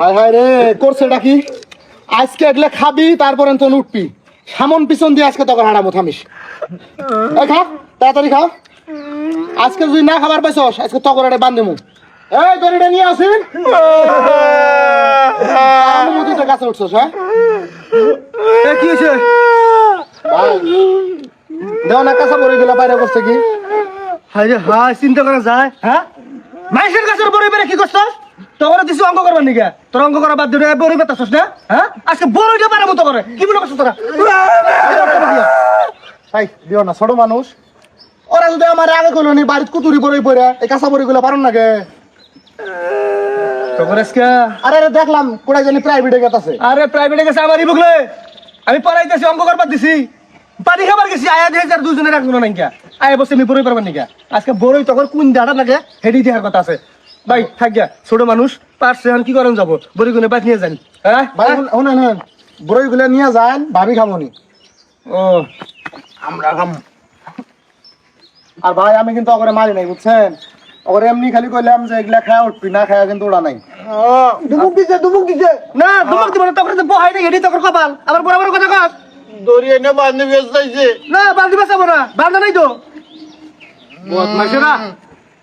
হায় হায় রে করছে আজকে খাবি তারপরে তো উঠবি। সামন পিছন দিয়ে আজকে তখন হারামো থামিস। খা তাড়াতাড়ি খা। আজকে যদি না খাবার পাইছস আজকে তখন এটা বান্ধবো এই দড়িটা নিয়ে আসিন কাছে উঠছস হ্যাঁ? কি হয়েছে ভাই, দেও না কাঁচা পড়ে গেল বাইরে করছে কি? হাই চিন্তা করা যায়? হ্যাঁ? মাইসের কাছের বড় বেড়ে কি করছস? তোর দিছি অঙ্ক করবার নিকে তোর অঙ্ক করা বাদ দিয়ে বড় বেতাছস না? হ্যাঁ? আজকে বড় দিয়ে পারে মতো করে। কি মনে করছস তোরা ভাই দিও না ছোট মানুষ। ওরা যদি আমার আগে কইলো নি বাড়িতে কুতুরি পরে পড়ে এই কাঁচা পড়ে গুলো পারুন আজকে? আরে আরে দেখলাম কোথায় জানি প্রাইভেটে গেতাছে আরে প্রাইভেটে গেছে আমারই বুকলে। আমি পড়াইতেছি অঙ্ক করবার দিছি। পানি খাবার গেছি আয়া দিয়ে যার দুজনের একজন নাই কা আয়া বসে আমি বড়ই পারবার নিকা আজকে বড়ই তখন কোন দাঁড়া লাগে হেডি দেওয়ার কথা আছে। ভাই থাক গিয়া ছোট মানুষ পারছে এখন কি করেন যাব? বড়ি গুনে বাদ নিয়ে যান। হ্যাঁ? ভাই শুনেন শুনেন। বড়ই গুলো নিয়ে যান ভাবি খামনি ও। আমরা খাম। আর ভাই আমি কিন্তু ওকে মারি নাই বুঝছেন? ওকে এমনি খালি কইলাম যে এগুলা খায় উঠবি না খায় কিন্তু ওরা নাই। দুমুক দিছে দুমুক দিছে। না দুমুক দিব না তখন বহাই নাই হেডি তখন কপাল। আবার বড় বড় কথা কস। দড়ি এনে বান্ধবী বেসাইছে না বালতি বাঁচাবো না বান্ধা নাই তো। বদমাইছে না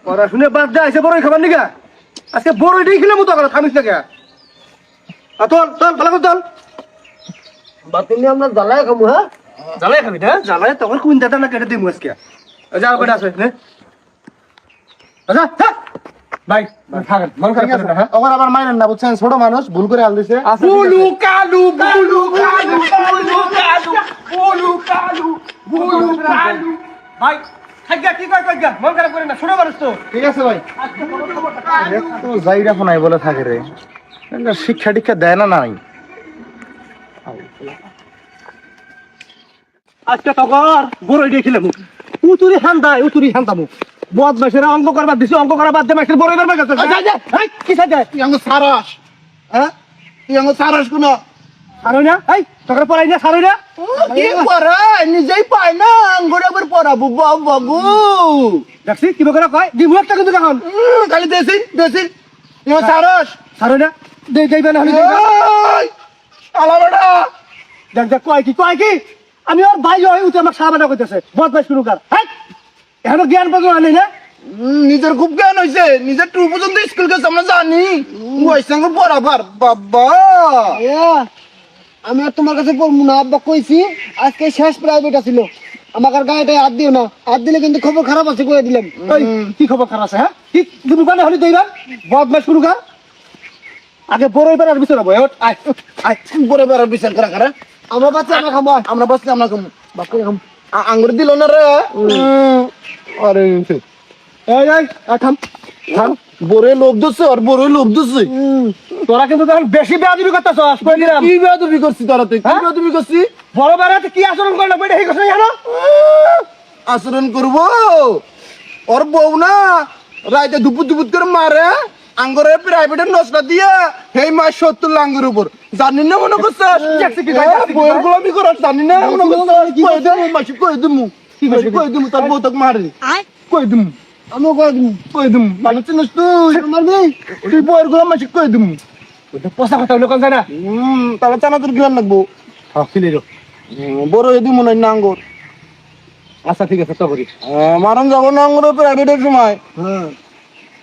পড়াশুনে বাদ দেয় এসে বড়ই খাবার নিগা। আজকে বড়ই দিয়ে খেলে মতো করে থামিস না কে? আ, তোল তোল ভালো করে তোল বাতি নিয়ে আমরা জ্বালায় খাব হ্যাঁ? জ্বালায় খাবি না? জ্বালায় তখন কোন দাদা না কেটে দিব আজকে। যা বেটা আছে নে। আচ্ছা থাক ভাই থাকেন মন খারাপ করেন না, হ্যাঁ। ওকে আবার মারেন না বুঝছেন? ছোট মানুষ ভুল করে হাল দিছে। বুলু Kalu blue Kalu blue Kalu blue Kalu blue Kalu. ভাই থাকগা কি কয় কয় মন খারাপ করে না ছোট মানুষ তো ঠিক আছে ভাই একটু জাইরা ফোনাই বলে থাকে রে শিক্ষা টিক্ষা দেয় না নাই আজকে তকর বড় দিয়ে খেলে মুখ উতুরি হান্দায় উতুরি হান্দামু বদ মাসের অঙ্ক করবার দিছি অঙ্ক করা বাদ দিয়ে মাসের বড় করবার গেছে কি সাজে তুই আঙ্গ সারাস হ্যাঁ তুই আঙ্গ সারাস কোন সারই না এই তকর পড়াই না সারই না কি নিজেই পায় না আঙ্গুর আবার পড়াবো বাবু দেখছি কি করে কয়? দিমু একটা কিন্তু এখন। খালি দেশি দেশি। তুই সারাস। সারই না দেই দেইবে না হলে দেইবে আলাবাটা দেখ দেখ কয় কি কয় কি? আমি ওর ভাই হয়ে উঠে আমার সাহাবানা করতেছে বদমাইশ শুরু কর। হ্যাঁ এখনও জ্ঞান পর্যন্ত আনি না? নিজের খুব জ্ঞান হয়েছে নিজের টু পর্যন্ত স্কুল গেছে আমরা জানি। ওই সঙ্গে বাবা। আমি আর তোমার কাছে পড়ব না আব্বা কইছি আজকে শেষ প্রাইভেট আছিল আমার গায়েটা হাত দিও না। হাত দিলে কিন্তু খবর খারাপ আছে কয়ে দিলাম। কি খবর খারাপ আছে হ্যাঁ? কি তুমি কানে হলি দেইবা বদমাইশ শুরু কর। আগে বড় এবার আর বিচার হব আয় আয়। পরে বেড়ার বিচার করা কারা আমরা বাচ্চা আমরা খাব। আমরা বাসলে আমরা খাব বাপ করে খাব আঙ্গুর দিল না রে? আরে বরে লোভ দিচ্ছে আর বরে লোভ দিচ্ছে তোরা কিন্তু তখন বেশি বেয়াদবি করতেছস কই দিলাম। কি বেয়াদবি করছি তারা তুই? কি হ্যাঁ? বেয়াদবি করছি? বড় বেড়াতে কি আচরণ করলে? বইটা এই কথা জানো? আচরণ করব? ওর বউ না রাইতে দুপুর দুপুর করে মারে আঙ্গুরে প্রাইভেটে নষ্ট দিয়ে সেই মাস সত্তর লাঙ্গুর উপর। জানি না মনে করছিস দেখছি কি ভাই, দেখছি কি বইয়ের গোলামি করার জানি না মনে করছিস কই দিমু মাসি কই দিমু মাসি কই দিমু তার বউ তোকে মারে কই দিমু দিবো? কই দিমু? মানে চিনিস তুই মারবি তুই বইয়ের গোলাম মাসি কই দিমু? ওটা কথা হলো কোন জানা? হুম তাহলে চানা তোর গিলান লাগবো? হ্যাঁ ফিলে রো। বড় এদি মনে হয় না আঙ্গুর। আচ্ছা ঠিক আছে তো করি মারণ যাব না আঙ্গুর প্রাইভেটের সময়।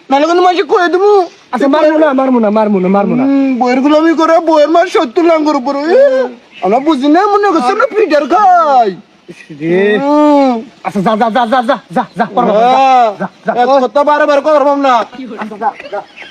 নাহলে কিন্তু মাসি কই দিমু? আচ্ছা মারমু না মারমু না মারমু না মারমু না। বইয়ের গোলামি করে বইয়ের মাস সত্তর লাঙ্গুর উপর আমরা বুঝি না মনে করছি আমরা পিটার খাই। রে যা যা যা যা যা যা যা যা যা যা যা, যা যা, যা। যা যা যা যা যা যা। না